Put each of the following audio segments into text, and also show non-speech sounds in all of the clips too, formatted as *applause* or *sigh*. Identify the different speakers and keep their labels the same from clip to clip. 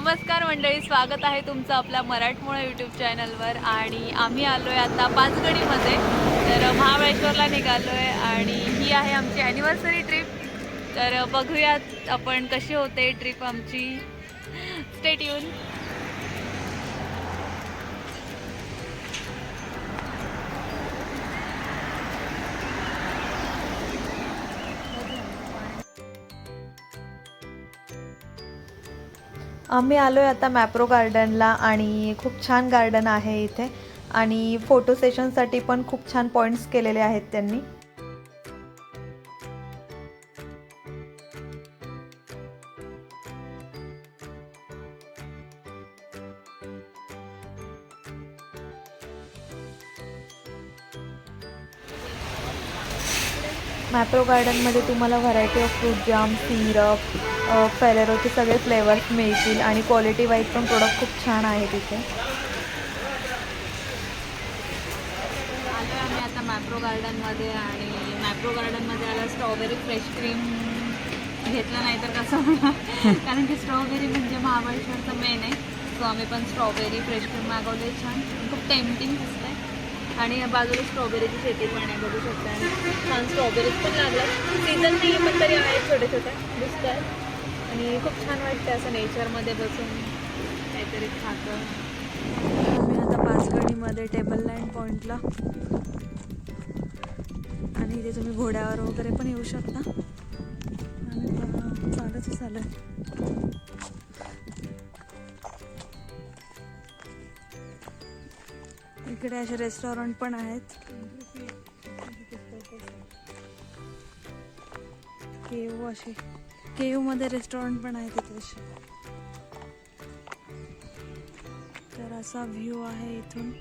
Speaker 1: नमस्कार मंडळी स्वागत आहे तुमचं आपल्या मराठमोळा यूट्यूब चॅनलवर आणि आम्ही आलो आहे आता पाचगणीमध्ये तर महाबळेश्वरला निघालो आहे आणि ही आहे आमची ॲनिव्हर्सरी ट्रिप तर बघूयात आपण कशी होते ट्रिप आमची. स्टेट येऊन
Speaker 2: आम्ही आलो आहे आता मॅप्रो गार्डनला आणि खूप छान गार्डन आहे इथे. आणि फोटो सेशनसाठी पण खूप छान पॉईंट्स केलेले आहेत त्यांनी. मॅप्रो गार्डनमध्ये तुम्हाला variety of fruit jam syrup फेलेरोचे सगळे फ्लेवर्स मिळतील आणि क्वालिटी वाईज पण प्रोडक्ट खूप छान आहे तिथे.
Speaker 1: आम्ही आता मॅप्रो गार्डनमध्ये आणि मॅप्रो गार्डनमध्ये आलं स्ट्रॉबेरी फ्रेश क्रीम घेतलं नाही तर कसं होणार? *laughs* कारण की स्ट्रॉबेरी म्हणजे महाबळेश्वरचं मेन आहे. सो आम्ही पण स्ट्रॉबेरी फ्रेश क्रीम मागवले छान. खूप टेम्पटिंग दिसत आणि बाजूला स्ट्रॉबेरीची शेती पण आहे बघू शकता. छान स्ट्रॉबेरीज पण लागल्या सीझन नाही पण तरी आहेत छोटे छोटे दिसत आणि खूप छान वाटतं असं नेचरमध्ये बसून काहीतरी खातं.
Speaker 2: आम्ही आता पाचगणीमध्ये टेबल लँड पॉईंटला आणि इथे तुम्ही घोड्यावर वगैरे पण येऊ शकता. आणि चालत चालत इकडे असे रेस्टॉरंट पण आहेत. केव असे. केवमध्ये रेस्टॉरंट पण आहेत इथे असे. तर असा व्ह्यू आहे इथून.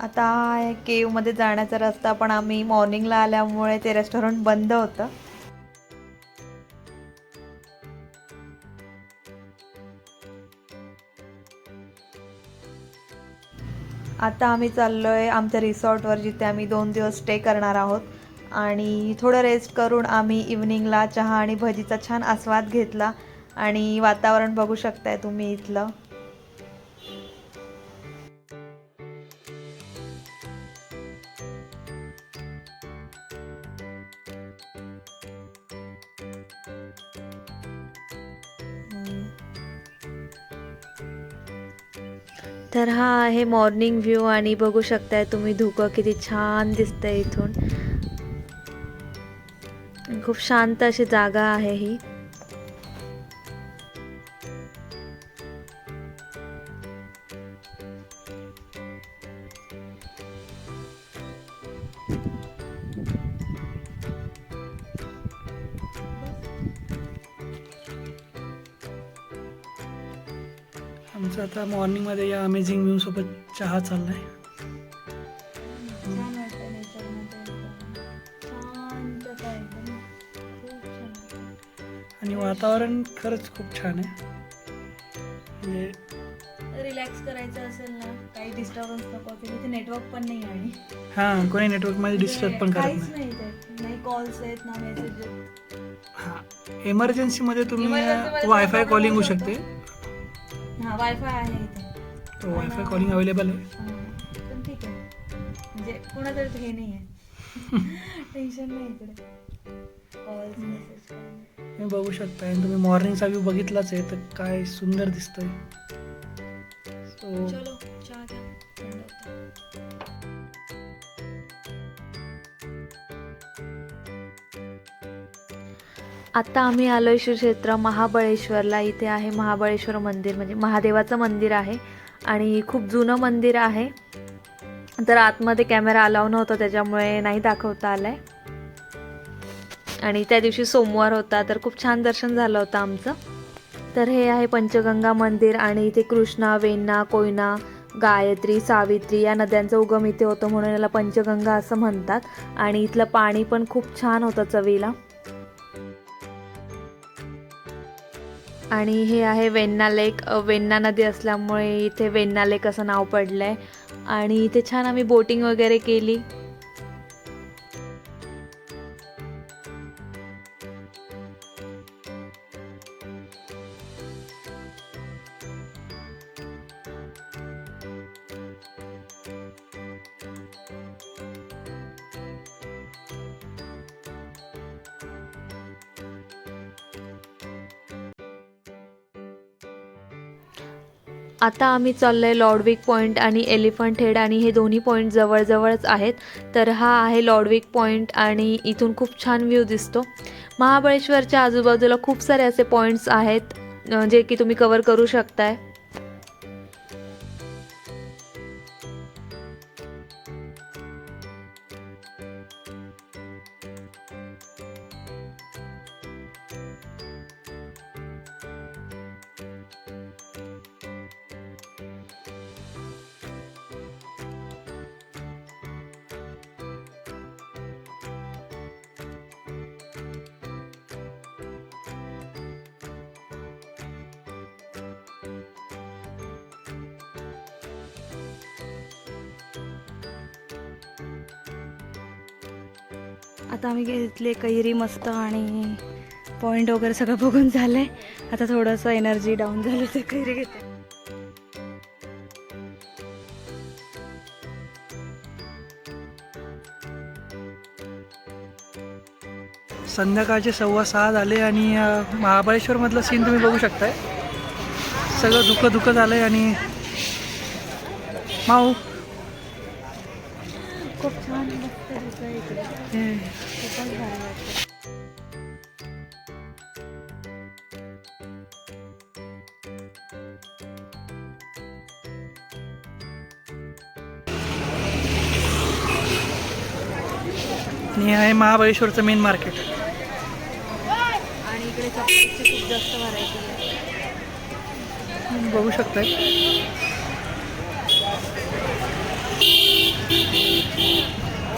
Speaker 2: आता केवमध्ये जाण्याचा रस्ता पण आम्ही मॉर्निंगला आल्यामुळे ते रेस्टॉरंट बंद होतं. आता आम्ही चाललो आहे आमच्या रिसॉर्टवर जिथे आम्ही दोन दिवस स्टे करणार आहोत. आणि थोडं रेस्ट करून आम्ही इव्हनिंगला चहा आणि भजीचा छान आस्वाद घेतला. आणि वातावरण बघू शकताय तुम्ही इथलं. तर हा आहे मॉर्निंग व्ह्यू आणि बघू शकताय तुम्ही धुकं किती छान दिसतंय इथून. खूप शांत अशी जागा आहे ही.
Speaker 3: आमचं आता मॉर्निंगमध्ये या अमेझिंग व्ह्यू सोबत चहा चाललाय. आणि वातावरण खरंच खूप छान आहे. म्हणजे
Speaker 2: रिलॅक्स करायचं असेल ना काही डिस्टर्बन्स नको इथे नेटवर्क पण नाही आणि.
Speaker 3: हां कोणी नेटवर्कमध्ये डिस्टर्ब पण करत नाही.
Speaker 2: नाही कॉल्स आहेत ना मेसेज
Speaker 3: हां एमर्जन्सीमध्ये तुम्ही वायफाय कॉलिंग होऊ शकते.
Speaker 2: हा वायफाय आहे इथे.
Speaker 3: तो वायफाय कॉलिंग अवेलेबल आहे.
Speaker 2: हा, पण ठीक आहे. म्हणजे कोणाचं हे नाही आहे टेन्शन नाही इकडे कॉल्स मेसेज
Speaker 3: तुम्ही बघू शकता आणि तुम्ही मॉर्निंगचा व्ह्यू बघितलाच आहे तर काय सुंदर दिसतंय. सो
Speaker 2: चलो चहा घ्या. थंड होतं. आता आम्ही आलो आहे क्षेत्र महाबळेश्वरला. इथे आहे महाबळेश्वर मंदिर म्हणजे महादेवाचं मंदिर आहे आणि खूप जुनं मंदिर आहे. तर आतमध्ये कॅमेरा अलाव नव्हता त्याच्यामुळे नाही दाखवता आलाय. आणि त्या दिवशी सोमवार होता तर खूप छान दर्शन झालं होतं आमचं. तर हे आहे पंचगंगा मंदिर आणि इथे कृष्णा वेण्णा कोयना गायत्री सावित्री या नद्यांचा उगम इथे होतो म्हणून याला पंचगंगा असं म्हणतात. आणि इथलं पाणी पण खूप छान होतं चवीला. आणि हे आहे वेन्ना लेक. वेन्ना नदी असल्यामुळे इथे वेन्ना लेक असं नाव पडलं आहे आणि इथे छान आम्ही बोटिंग वगैरे केली.
Speaker 4: आता आम्ही चाललो आहे लॉडविक पॉईंट आणि एलिफंट हेड आणि हे दोन्ही पॉईंट जवळजवळच आहेत. तर हा आहे लॉर्डविक पॉईंट आणि इथून खूप छान व्ह्यू दिसतो. महाबळेश्वरच्या आजूबाजूला खूप सारे असे पॉईंट्स आहेत जे की तुम्ही कवर करू शकताय.
Speaker 2: आता आम्ही घेतले कैरी मस्त आणि पॉईंट वगैरे सगळं बघून झालंय. आता थोडंसं एनर्जी डाऊन झाली तर कैरी घेते
Speaker 3: संध्याकाळचे सव्वा सहा झाले आणि महाबळेश्वरमधलं सीन तुम्ही बघू शकताय. सगळं धुकं धुकं झालंय आणि माऊ.
Speaker 2: खूप छान
Speaker 3: आणि हे आहे महाबळेश्वरचं मेन मार्केट
Speaker 2: आणि इकडे खूप जास्त व्हरायटी
Speaker 3: बघू शकताय.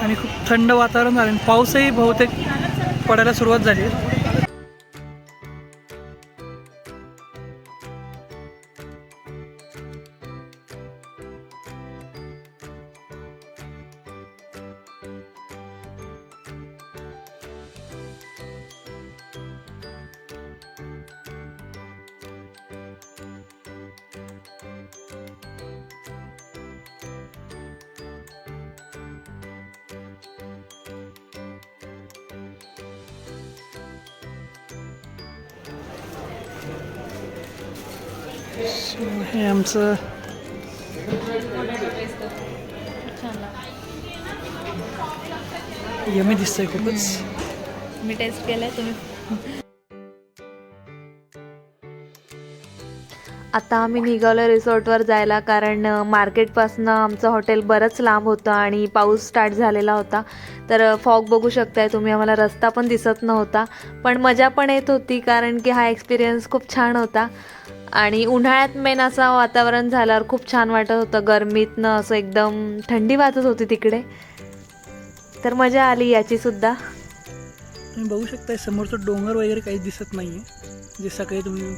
Speaker 3: आणि खूप थंड वातावरण झालं. आणि पाऊसही बहुतेक पडायला सुरुवात झाली. हे आमचं यमी दिसतंय खूपच
Speaker 2: मी टेस्ट केलंय तुम्ही
Speaker 4: आता आम्ही निघालो रिसॉर्टवर जायला कारण मार्केटपासनं आमचं हॉटेल बरंच लांब होतं आणि पाऊस स्टार्ट झालेला होता. तर फॉग बघू शकताय तुम्ही आम्हाला रस्ता पण दिसत नव्हता. पण मजा पण येत होती कारण की हा एक्सपिरियन्स खूप छान होता. आणि उन्हाळ्यात मेन असं वातावरण झाल्यावर खूप छान वाटत होतं. गरमीतनं असं एकदम थंडी वाजत होती तिकडे. तर मजा आली याचीसुद्धा
Speaker 3: तुम्ही बघू शकताय समोरचं डोंगर वगैरे काही दिसत नाही आहे जे सकाळी तुम्ही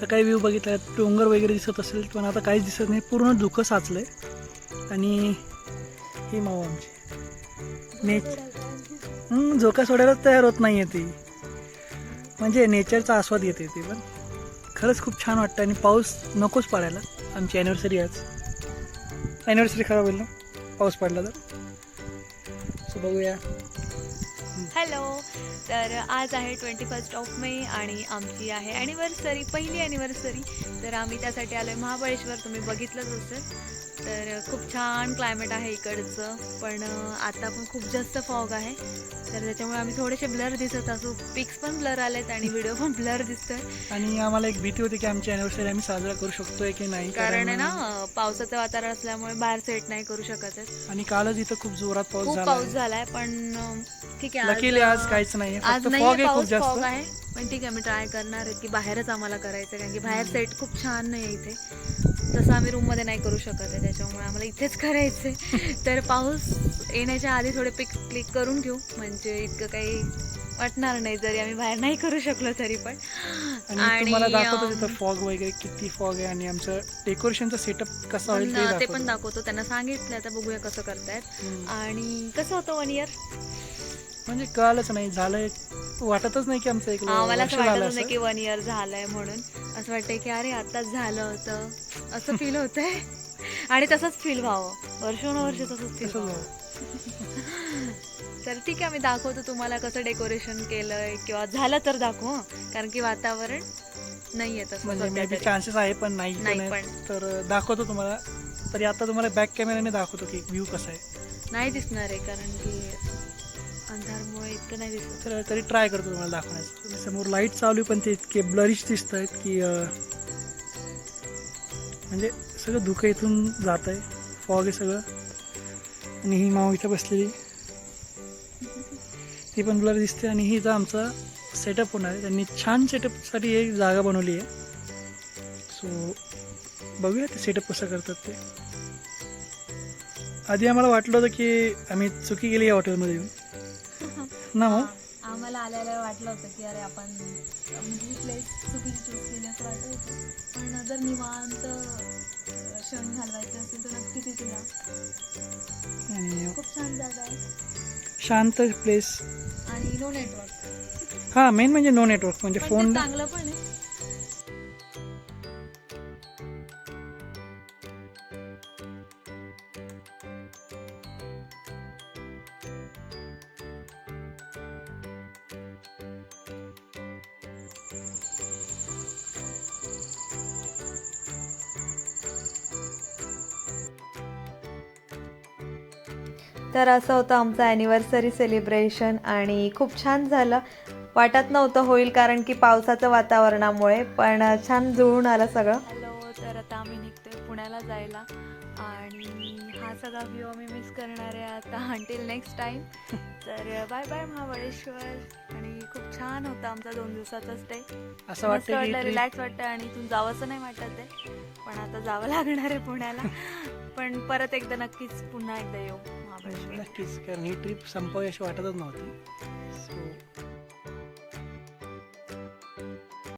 Speaker 3: सकाळी व्ह्यू बघितला डोंगर वगैरे दिसत असेल पण आता काहीच दिसत नाही. पूर्ण धुकं साचलं आहे आणि ही माऊ आमची. नेच झोका सोडायलाच तयार होत नाही आहे ती. म्हणजे नेचरचा आस्वाद घेते ती पण. खरंच खूप छान वाटतं आणि पाऊस नकोच पडायला. आमची ॲनिव्हर्सरी आज. ॲनिव्हर्सरी खराब होईल ना? पाऊस पडला तर. सो बघूया.
Speaker 2: हॅलो तर आज आहे ट्वेंटी फर्स्ट ऑफ मे आणि आमची आहे ॲनिव्हर्सरी पहिली ॲनिव्हर्सरी तर आम्ही त्यासाठी आलो आहे महाबळेश्वर. तुम्ही बघितलंच असेल. तर खूप छान क्लायमेट आहे इकडचं. पण आता पण खूप जास्त फॉग आहे. तर त्याच्यामुळे आम्ही थोडेसे ब्लर दिसत असू. पिक्स पण ब्लर आलेत आणि व्हिडिओ पण ब्लर दिसतोय.
Speaker 3: आणि आम्हाला एक भीती होती की आमची अॅनिव्हर्सरी आम्ही साजरा करू शकतोय की नाही?
Speaker 2: कारण आहे ना पावसाचं वातावरण असल्यामुळे बाहेर सेट नाही करू शकत
Speaker 3: आणि कालच इथं खूप जोरात पाऊस झाला
Speaker 2: पाऊस झालाय पण ठीक आहे
Speaker 3: आज काहीच नाही
Speaker 2: आज नाही
Speaker 3: फॉग आहे खूप
Speaker 2: पाऊस
Speaker 3: जास्त.
Speaker 2: फॉग आहे. पण ठीक आहे मी ट्राय करणार आहे की बाहेरच आम्हाला करायचं कारण की बाहेर सेट खूप छान नाही इथे. तसं आम्ही रूममध्ये नाही करू शकत आहे त्याच्यामुळे आम्हाला इथेच करायचं आहे *laughs* तर पाऊस येण्याच्या आधी थोडे पिक क्लिक करून घेऊ. म्हणजे इतकं काही वाटणार नाही जरी आम्ही बाहेर नाही करू शकलो तरी पण.
Speaker 3: आणि फॉग वगैरे किती फॉग आहे आणि आमचं डेकोरेशनचा सेटअप कसा होईल ते
Speaker 2: पण
Speaker 3: दाखवतो.
Speaker 2: त्यांना सांगितलं आता बघूया कसं करतायत. आणि कसं होतं वन इयर
Speaker 3: म्हणजे कळालंच नाही झालंय वाटतच नाही की आमचं एक वर्ष
Speaker 2: असं
Speaker 3: झालं
Speaker 2: वाटत नाही
Speaker 3: असं.
Speaker 2: की वन इयर झालंय म्हणून असं वाटतंय की अरे आताच झालं होतं असं फील होतंय आणि तसंच फील व्हावं वर्षानुवर्ष तसंच फील
Speaker 3: तसंच
Speaker 2: व्हावं *laughs* तर ठीक आहे आम्ही दाखवतो तुम्हाला कसं डेकोरेशन केलंय किंवा झालं तर दाखवू हं. कारण की वातावरण
Speaker 5: नाही
Speaker 3: म्हणजे मे बी
Speaker 5: तरी.
Speaker 3: चान्सेस आहे पण नाही पण
Speaker 5: नाही
Speaker 3: आहे.
Speaker 5: पण.
Speaker 3: तर दाखवतो तुम्हाला तरी आता तुम्हाला बॅक कॅमेऱ्याने दाखवतो की व्ह्यू कसा आहे
Speaker 5: नाही दिसणार आहे कारण की अंधारमुळे इतकं नाही दिसत.
Speaker 3: तर तरी ट्राय करतो तुम्हाला दाखवण्याचं समोर लाइट चालू आहे पण ते इतके ब्लरिश दिसत आहेत की अं, म्हणजे सगळं धुकं इथून जात आहे फॉग आहे सगळं. आणि ही माऊ इथं बसलेली. ती पण ब्लर दिसते आणि ही इथं आमचा सेटअप होणार आहे. त्यांनी छान सेटअपसाठी एक जागा बनवली आहे. सो बघूया ते सेटअप कसं करतात ते. आधी आम्हाला वाटलं होतं की आम्ही चुकी केली या हॉटेलमध्ये येऊन. ना मग?
Speaker 1: आम्हाला आल्याला वाटलं होतं की अरे आपण म्हणजे प्लेस चुकीची चूज केली असं वाटत होतं. पण जर निवांत क्षण घालवायचे असेल तर नक्कीच इथे या
Speaker 3: आणि
Speaker 1: खूप छान जागा आहे.
Speaker 3: शांत प्लेस
Speaker 1: आणि नो नेटवर्क
Speaker 3: हां मेन म्हणजे नो नेटवर्क म्हणजे फोन
Speaker 1: चांगलं पण आहे.
Speaker 2: तर असं होतं आमचं ॲनिव्हर्सरी सेलिब्रेशन आणि खूप छान झालं. वाटत नव्हतं होईल कारण की पावसाचं वातावरणामुळे पण छान जुळून आलं सगळं.
Speaker 5: सगळा व्ह्यू आम्ही मिस करणार आहे आता अंटील नेक्स्ट टाईम तर बाय बाय महाबळेश्वर. आणि खूप छान होता आमचा दोन दिवसाचा स्टे
Speaker 3: असं वाटतं trip-
Speaker 5: रिलॅक्स वाटतं आणि इथून जावंसं नाही वाटत आहे. पण आता जावं लागणार आहे पुण्याला. पण परत एकदा नक्कीच पुन्हा एकदा येऊ महाबळेश्वर.
Speaker 3: नक्कीच कारण ही ट्रिप संपावी अशी वाटतच नव्हती. सो